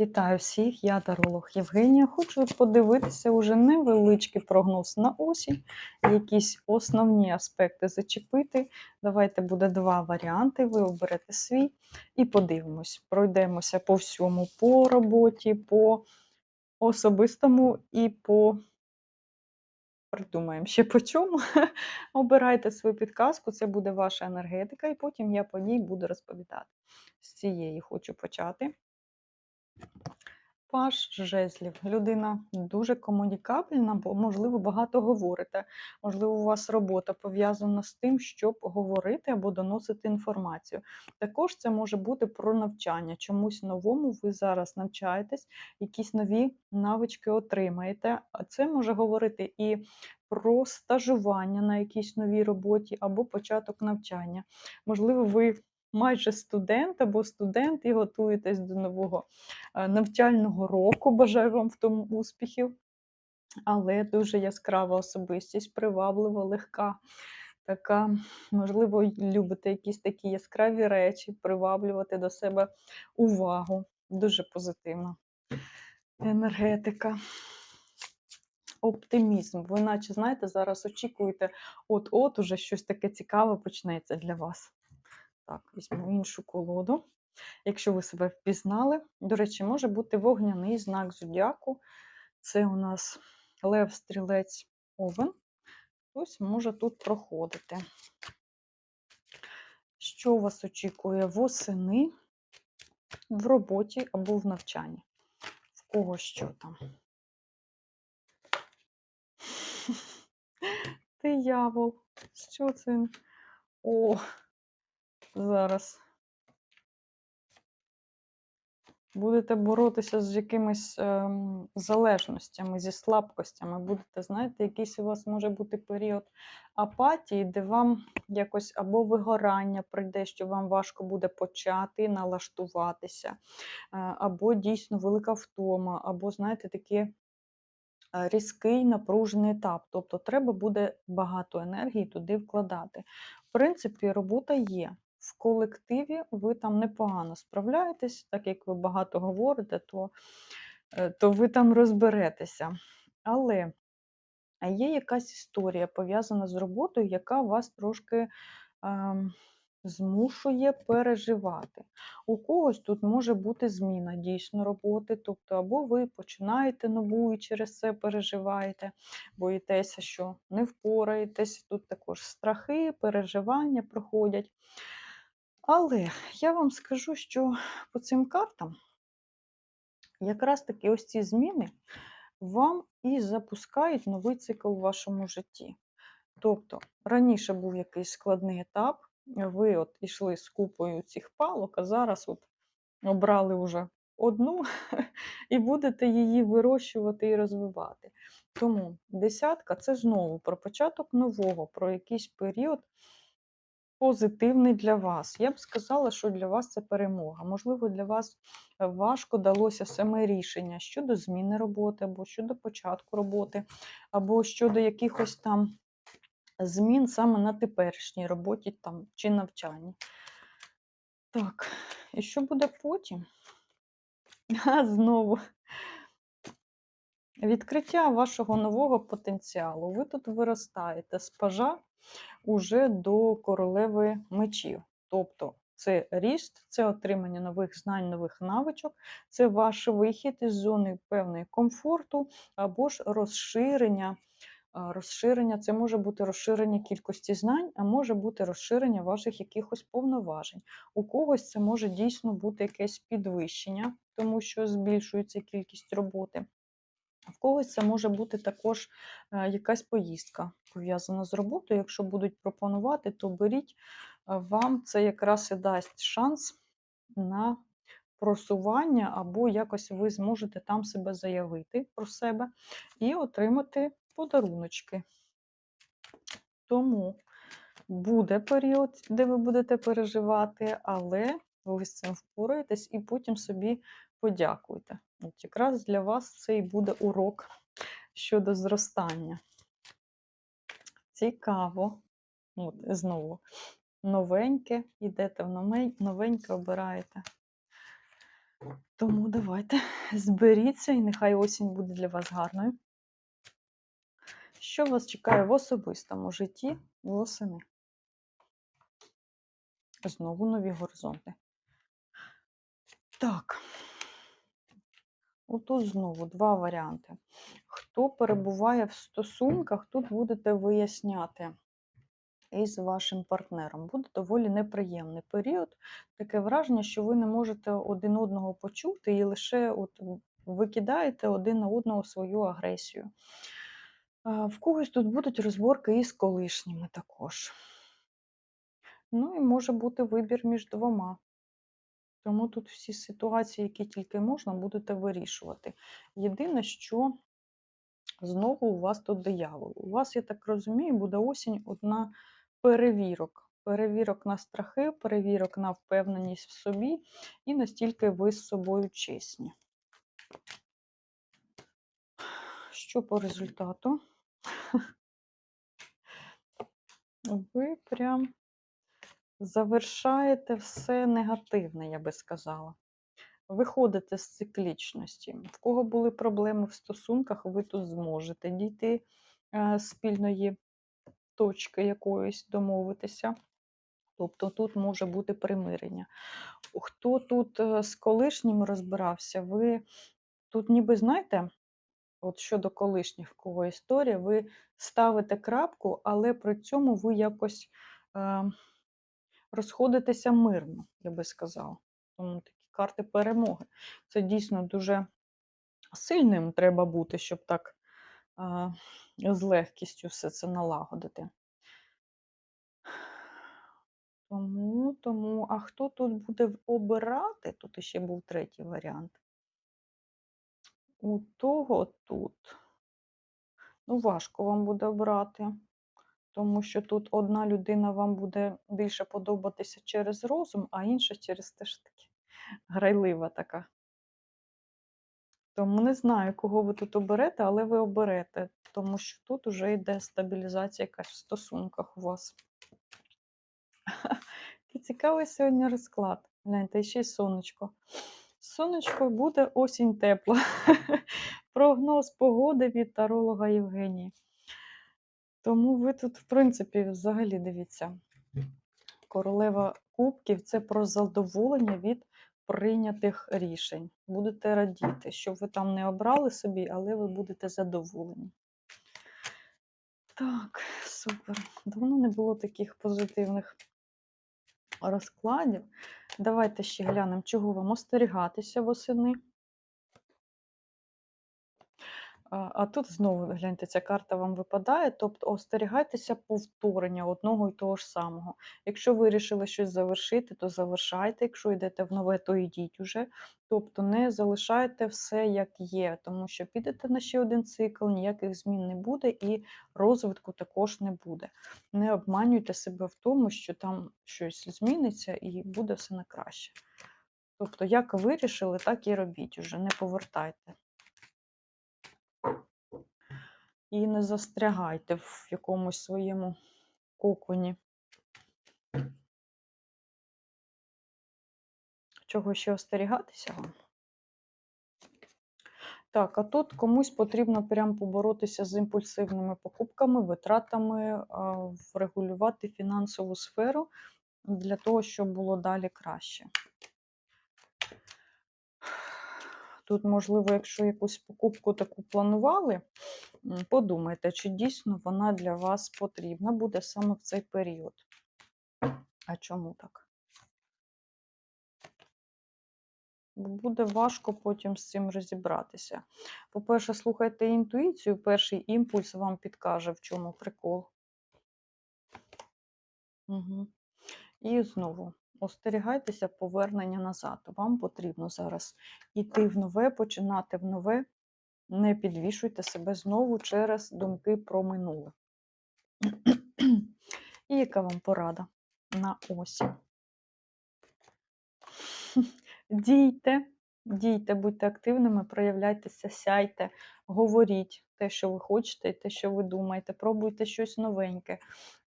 Вітаю всіх, я таролог Євгенія. Хочу подивитися уже невеличкий прогноз на осінь, якісь основні аспекти зачепити. Давайте буде два варіанти. Ви оберете свій і подивимось. Пройдемося по всьому, по роботі, по особистому і по. Придумаємо ще по чому. Обирайте свою підказку, це буде ваша енергетика, і потім я по ній буду розповідати. З цієї хочу почати. Паш жезлів. Людина дуже комунікабельна, бо, можливо, багато говорите. Можливо, у вас робота пов'язана з тим, щоб говорити або доносити інформацію. Також це може бути про навчання. Чомусь новому ви зараз навчаєтесь, якісь нові навички отримаєте. Це може говорити і про стажування на якійсь новій роботі або початок навчання. Можливо, ви майже студент або студент і готуєтесь до нового е, навчального року. Бажаю вам в тому успіхів. Але дуже яскрава особистість, приваблива, легка. Така, можливо, любите якісь такі яскраві речі, приваблювати до себе увагу. Дуже позитивна енергетика. Оптимізм. Ви, наче, знаєте, зараз очікуєте, от-от уже щось таке цікаве почнеться для вас. Так, візьму іншу колоду. Якщо ви себе впізнали, до речі, може бути вогняний знак зодіаку. Це у нас лев, стрілець, овен. Хтось може тут проходити. Що вас очікує восени в роботі або в навчанні? В кого що там? Диявол. Що це? О, зараз. Будете боротися з якимись ем, залежностями, зі слабкостями. Будете, знаєте, якийсь у вас може бути період апатії, де вам якось або вигорання прийде, що вам важко буде почати налаштуватися, е, або дійсно велика втома, або, знаєте, такий е, різкий напружений етап. Тобто треба буде багато енергії туди вкладати. В принципі, робота є в колективі ви там непогано справляєтесь, так як ви багато говорите, то, е, то ви там розберетеся. Але є якась історія пов'язана з роботою, яка вас трошки. Е, Змушує переживати. У когось тут може бути зміна дійсно роботи, тобто, або ви починаєте нову і через це переживаєте, боїтеся, що не впораєтесь. Тут також страхи, переживання проходять. Але я вам скажу, що по цим картам якраз таки ось ці зміни вам і запускають новий цикл у вашому житті. Тобто, раніше був якийсь складний етап, ви от йшли з купою цих палок, а зараз от обрали вже одну і будете її вирощувати і розвивати. Тому десятка це знову про початок нового, про якийсь період позитивний для вас. Я б сказала, що для вас це перемога. Можливо, для вас е, важко далося саме рішення щодо зміни роботи, або щодо початку роботи, або щодо якихось там змін саме на теперішній роботі там, чи навчанні. Так, і що буде потім? А, знову. Відкриття вашого нового потенціалу. Ви тут виростаєте з пажа уже до королеви мечів. Тобто це ріст, це отримання нових знань, нових навичок, це ваш вихід із зони певної комфорту або ж розширення. Розширення це може бути розширення кількості знань, а може бути розширення ваших якихось повноважень. У когось це може дійсно бути якесь підвищення, тому що збільшується кількість роботи. В когось це може бути також е, якась поїздка пов'язана з роботою. Якщо будуть пропонувати, то беріть, е, вам це якраз і дасть шанс на просування, або якось ви зможете там себе заявити про себе і отримати подаруночки. Тому буде період, де ви будете переживати, але ви з цим впораєтесь і потім собі подякуйте. От Якраз для вас це і буде урок щодо зростання. Цікаво. От, Знову новеньке, йдете в новеньке, обираєте. Тому давайте зберіться, і нехай осінь буде для вас гарною. Що вас чекає в особистому житті восени? Знову нові горизонти. Так. Отут знову два варіанти. Хто перебуває в стосунках, тут будете виясняти із вашим партнером. Буде доволі неприємний період. Таке враження, що ви не можете один одного почути і лише от викидаєте один на одного свою агресію. В когось тут будуть розборки із колишніми також. Ну і може бути вибір між двома. Тому тут всі ситуації, які тільки можна, будете вирішувати. Єдине, що знову у вас тут диявол. У вас, я так розумію, буде осінь одна перевірок. Перевірок на страхи, перевірок на впевненість в собі, і настільки ви з собою чесні. Що по результату? Ви прям завершаєте все негативне, я би сказала. Виходите з циклічності. В кого були проблеми в стосунках, ви тут зможете дійти е, спільної точки якоїсь, домовитися. Тобто тут може бути примирення. Хто тут е, з колишнім розбирався, ви тут, ніби знаєте, от щодо колишніх кого історія, ви ставите крапку, але при цьому ви якось е, розходитеся мирно, я би сказала. Тому такі карти перемоги. Це дійсно дуже сильним треба бути, щоб так е, з легкістю все це налагодити. Тому, тому, а хто тут буде обирати? Тут іще був третій варіант. У того тут. Ну, важко вам буде обрати, тому що тут одна людина вам буде більше подобатися через розум, а інша через те ж таки грайлива така. Тому не знаю, кого ви тут оберете, але ви оберете, тому що тут вже йде стабілізація якась в стосунках у вас. Який цікавий сьогодні розклад. Гляньте, ще й сонечко. Сонечко буде осінь тепла. Прогноз погоди від таролога Євгенії. Тому ви тут, в принципі, взагалі дивіться. Королева Кубків це про задоволення від прийнятих рішень. Будете радіти, щоб ви там не обрали собі, але ви будете задоволені. Так, супер. Давно не було таких позитивних розкладів. Давайте ще глянемо, чого вам остерігатися восени. А тут знову гляньте, ця карта вам випадає, тобто остерігайтеся повторення одного і того ж самого. Якщо ви вирішили щось завершити, то завершайте. Якщо йдете в нове, то йдіть уже. Тобто не залишайте все як є, тому що підете на ще один цикл, ніяких змін не буде і розвитку також не буде. Не обманюйте себе в тому, що там щось зміниться і буде все на краще. Тобто, як вирішили, так і робіть уже, не повертайте. І не застрягайте в якомусь своєму коконі. Чого ще остерігатися вам? Так, а тут комусь потрібно прям поборотися з імпульсивними покупками, витратами, врегулювати фінансову сферу для того, щоб було далі краще. Тут, можливо, якщо якусь покупку таку планували, подумайте, чи дійсно вона для вас потрібна буде саме в цей період. А чому так? Буде важко потім з цим розібратися. По-перше, слухайте інтуїцію, перший імпульс вам підкаже, в чому прикол. Угу. І знову остерігайтеся повернення назад. Вам потрібно зараз йти в нове, починати в нове. Не підвішуйте себе знову через думки про минуле. І яка вам порада на осінь? Дійте, дійте, будьте активними, проявляйтеся, сяйте, говоріть те, що ви хочете, і те, що ви думаєте, пробуйте щось новеньке.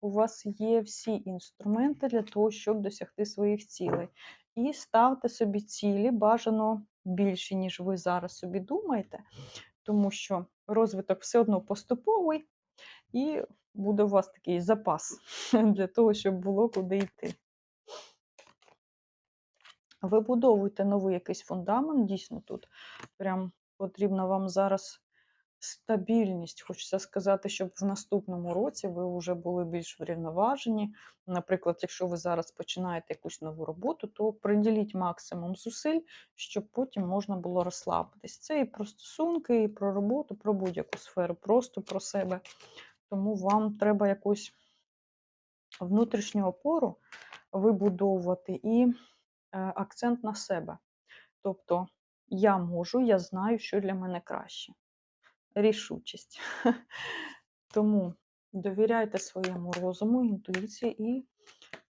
У вас є всі інструменти для того, щоб досягти своїх цілей. І ставте собі цілі, бажано більші, ніж ви зараз собі думаєте, тому що розвиток все одно поступовий, і буде у вас такий запас для того, щоб було куди йти. Вибудовуйте новий якийсь фундамент, дійсно тут прям потрібна вам зараз стабільність. Хочеться сказати, щоб в наступному році ви вже були більш врівноважені. Наприклад, якщо ви зараз починаєте якусь нову роботу, то приділіть максимум зусиль, щоб потім можна було розслабитись. Це і про стосунки, і про роботу, про будь-яку сферу, просто про себе. Тому вам треба якусь внутрішню опору вибудовувати і е, акцент на себе. Тобто я можу, я знаю, що для мене краще. Рішучість. Тому довіряйте своєму розуму, інтуїції, і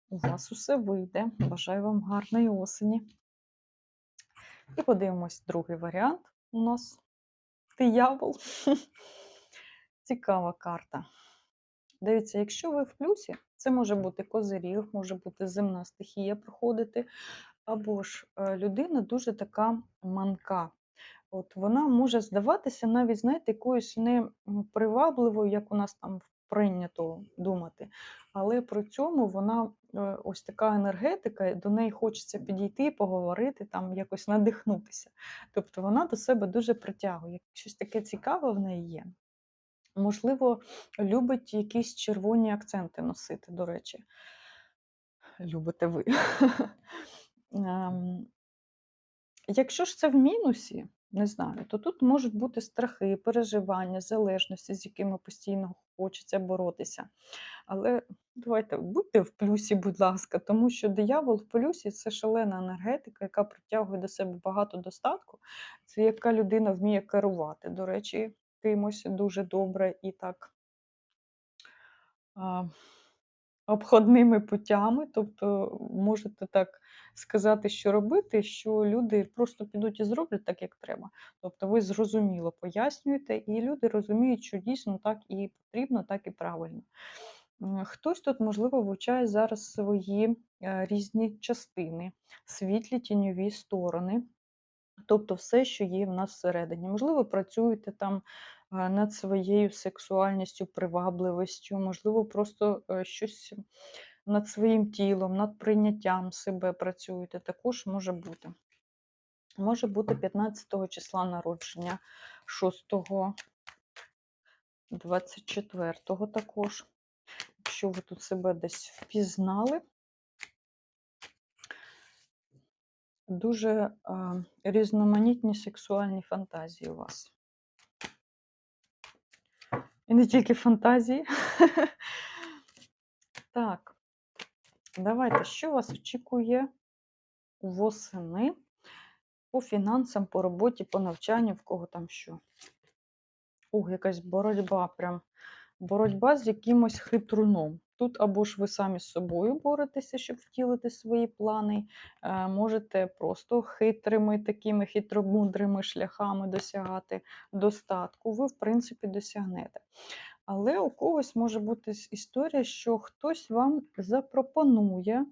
у вас усе вийде. Бажаю вам гарної осені. І подивимось другий варіант. У нас диявол. Цікава карта. Дивіться, якщо ви в плюсі, це може бути козиріг, може бути земна стихія проходити, або ж е, людина дуже така манка. От Вона може здаватися навіть, знаєте, якоюсь не привабливою, як у нас там прийнято думати. Але при цьому вона е, ось така енергетика, до неї хочеться підійти, поговорити, там якось надихнутися. Тобто вона до себе дуже притягує. Щось таке цікаве в неї є. Можливо, любить якісь червоні акценти носити, до речі. Любите ви. Ем, Якщо ж це в мінусі, не знаю, то тут можуть бути страхи, переживання, залежності, з якими постійно хочеться боротися. Але давайте будьте в плюсі, будь ласка, тому що диявол в плюсі це шалена енергетика, яка притягує до себе багато достатку. Це яка людина вміє керувати. До речі, кимось дуже добре і так обходними путями. Тобто можете так сказати, що робити, що люди просто підуть і зроблять так, як треба. Тобто ви зрозуміло пояснюєте, і люди розуміють, що дійсно так і потрібно, так і правильно. Хтось тут, можливо, вивчає зараз свої е, різні частини, світлі тіньові сторони. Тобто все, що є в нас всередині. Можливо, працюєте там над своєю сексуальністю, привабливістю, можливо, просто е, щось над своїм тілом, над прийняттям себе працюєте. Також може бути. Може бути 15 числа народження, 6, 24 також. Якщо ви тут себе десь впізнали, дуже а, різноманітні сексуальні фантазії у вас. І не тільки фантазії. Так, давайте, що вас очікує восени по фінансам, по роботі, по навчанню, в кого там що. Ух, якась боротьба, прям боротьба з якимось хитруном. Тут або ж ви самі з собою боретеся, щоб втілити свої плани, е, можете просто хитрими, такими хитромудрими шляхами досягати достатку. Ви, в принципі, досягнете. Але у когось може бути історія, що хтось вам запропонує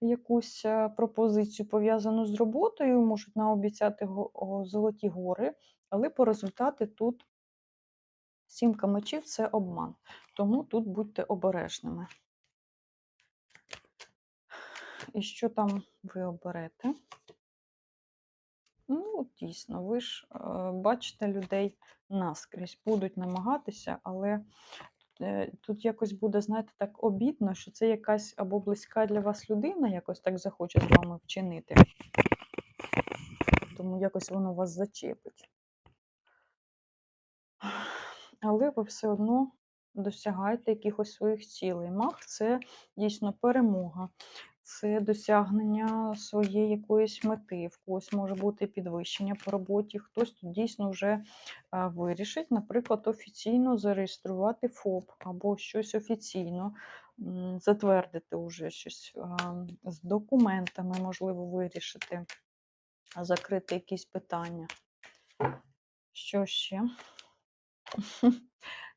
якусь е, пропозицію пов'язану з роботою, можуть наобіцяти золоті гори, але по результаті тут сімка мечів це обман. Тому тут будьте обережними. І що там ви оберете? Ну, дійсно, ви ж е, бачите людей наскрізь, будуть намагатися, але е, тут якось буде, знаєте, так обідно, що це якась або близька для вас людина, якось так захоче з вами вчинити. Тому якось воно вас зачепить. Але ви все одно досягаєте якихось своїх цілей. Мах це дійсно перемога, це досягнення своєї якоїсь мети. В когось може бути підвищення по роботі, хтось тут дійсно вже вирішить, наприклад, офіційно зареєструвати ФОП або щось офіційно затвердити уже щось з документами, можливо, вирішити, закрити якісь питання. Що ще?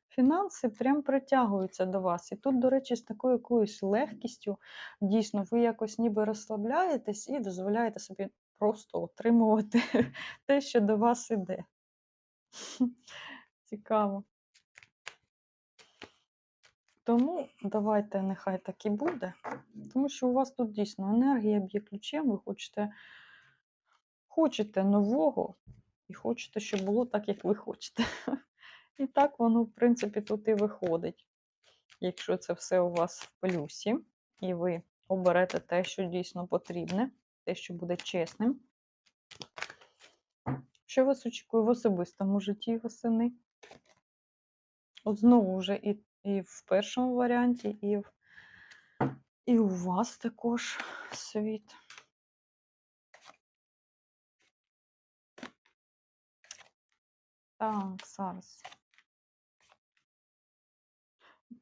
Фінанси прям притягуються до вас. І тут, до речі, з такою якоюсь легкістю, дійсно, ви якось ніби розслабляєтесь і дозволяєте собі просто отримувати те, що до вас іде. Цікаво. Тому давайте нехай так і буде, тому що у вас тут дійсно енергія б'є ключем, ви хочете, хочете нового і хочете, щоб було так, як ви хочете. І так воно, в принципі, тут і виходить. Якщо це все у вас в плюсі, і ви оберете те, що дійсно потрібне, те, що буде чесним. Що вас очікує в особистому житті восени? От знову вже і, і в першому варіанті, і, в, і у вас також світ. Так, зараз.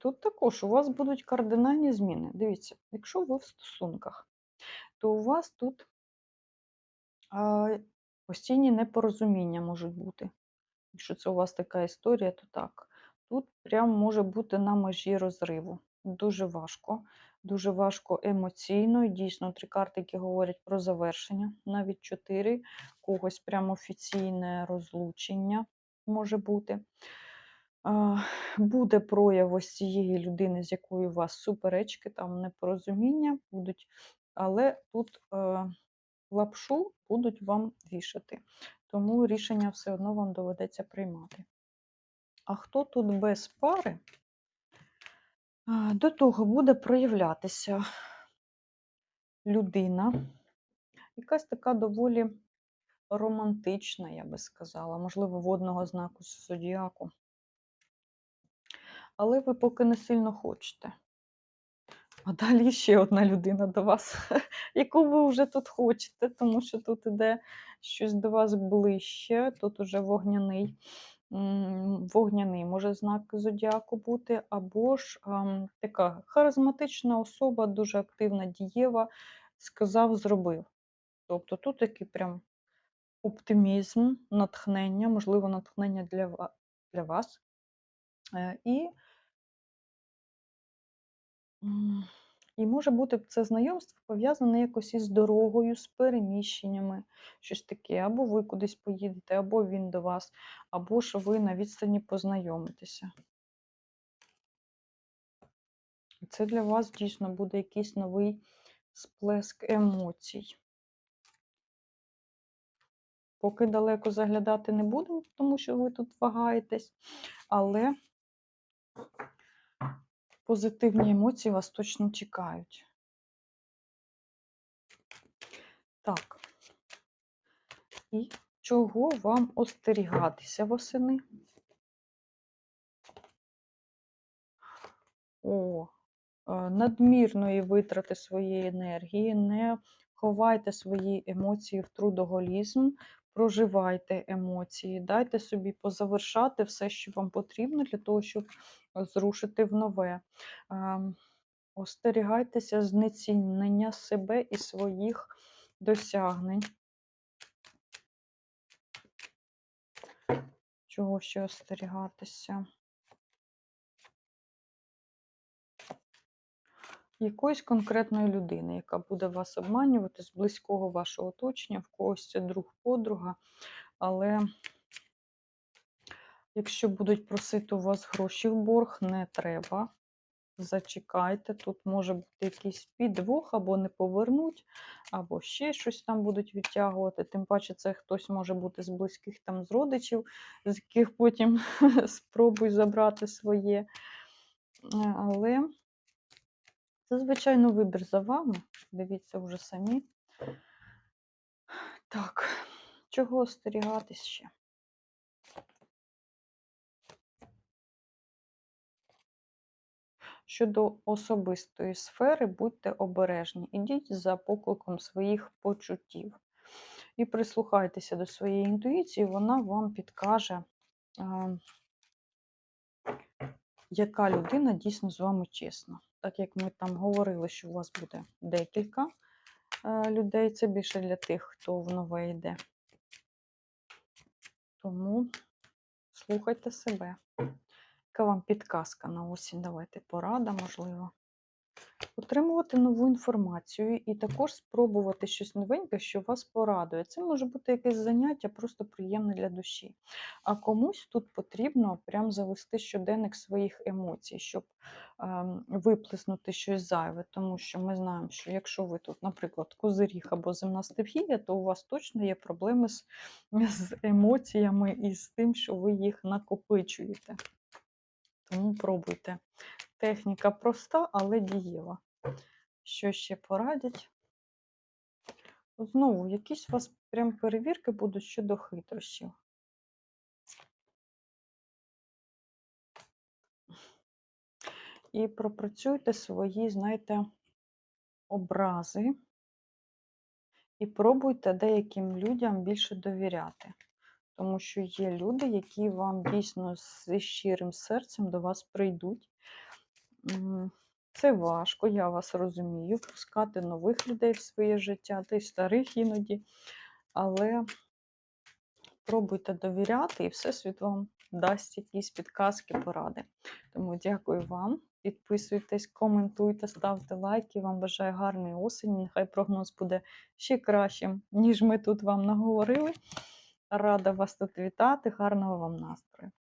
Тут також у вас будуть кардинальні зміни. Дивіться, якщо ви в стосунках, то у вас тут постійні непорозуміння можуть бути. Якщо це у вас така історія, то так. Тут прям може бути на межі розриву. Дуже важко. Дуже важко емоційно. І дійсно, три карти, які говорять про завершення, навіть чотири, когось прям офіційне розлучення може бути. Буде прояв ось цієї людини, з якою у вас суперечки, там непорозуміння будуть, але тут е, лапшу будуть вам вішати. Тому рішення все одно вам доведеться приймати. А хто тут без пари, до того буде проявлятися людина, якась така доволі романтична, я би сказала, можливо, водного знаку зодіаку. Але ви поки не сильно хочете. А далі ще одна людина до вас, яку ви вже тут хочете, тому що тут іде щось до вас ближче, тут уже вогняний. Вогняний може знак зодіаку бути, або ж ам, така харизматична особа, дуже активна, дієва, сказав, зробив. Тобто тут такий прям оптимізм, натхнення, можливо, натхнення для, для вас. Е, І І може бути це знайомство пов'язане якось із дорогою, з переміщеннями, щось таке. Або ви кудись поїдете, або він до вас, або ж ви на відстані познайомитеся. Це для вас дійсно буде якийсь новий сплеск емоцій. Поки далеко заглядати не будемо, тому що ви тут вагаєтесь, але позитивні емоції вас точно чекають. Так. І чого вам остерігатися восени? О, е, надмірної витрати своєї енергії, не ховайте свої емоції в трудоголізм, проживайте емоції, дайте собі позавершати все, що вам потрібно для того, щоб зрушити в нове. Ем, Остерігайтеся знецінення себе і своїх досягнень. Чого ще остерігатися? Якоїсь конкретної людини, яка буде вас обманювати з близького вашого оточення, в когось це друг подруга, але якщо будуть просити у вас гроші в борг, не треба. Зачекайте, тут може бути якийсь підвох, або не повернуть, або ще щось там будуть відтягувати. Тим паче, це хтось може бути з близьких там з родичів, з яких потім спробуй забрати своє. Е, Але це, звичайно, вибір за вами. Дивіться вже самі. Так, чого остерігатись ще? Щодо особистої сфери, будьте обережні, ідіть за покликом своїх почуттів. І прислухайтеся до своєї інтуїції, вона вам підкаже, яка людина дійсно з вами чесна. Так як ми там говорили, що у вас буде декілька е, людей, це більше для тих, хто в нове йде. Тому слухайте себе. Яка вам підказка на осінь? Давайте порада, можливо. Отримувати нову інформацію і також спробувати щось новеньке, що вас порадує. Це може бути якесь заняття, просто приємне для душі. А комусь тут потрібно прям завести щоденник своїх емоцій, щоб ем, виплеснути щось зайве. Тому що ми знаємо, що якщо ви тут, наприклад, козиріг або земна стихія, то у вас точно є проблеми з, з емоціями і з тим, що ви їх накопичуєте. Тому пробуйте. Техніка проста, але дієва. Що ще порадять? Знову, якісь у вас прям перевірки будуть щодо хитрощів. І пропрацюйте свої, знаєте, образи. І пробуйте деяким людям більше довіряти. Тому що є люди, які вам дійсно зі щирим серцем до вас прийдуть. Це важко, я вас розумію, пускати нових людей в своє життя, та й старих іноді. Але пробуйте довіряти, і Всесвіт вам дасть якісь підказки, поради. Тому дякую вам. Підписуйтесь, коментуйте, ставте лайки. Вам бажаю гарної осені. Нехай прогноз буде ще кращим, ніж ми тут вам наговорили. Рада вас тут вітати. Гарного вам настрою!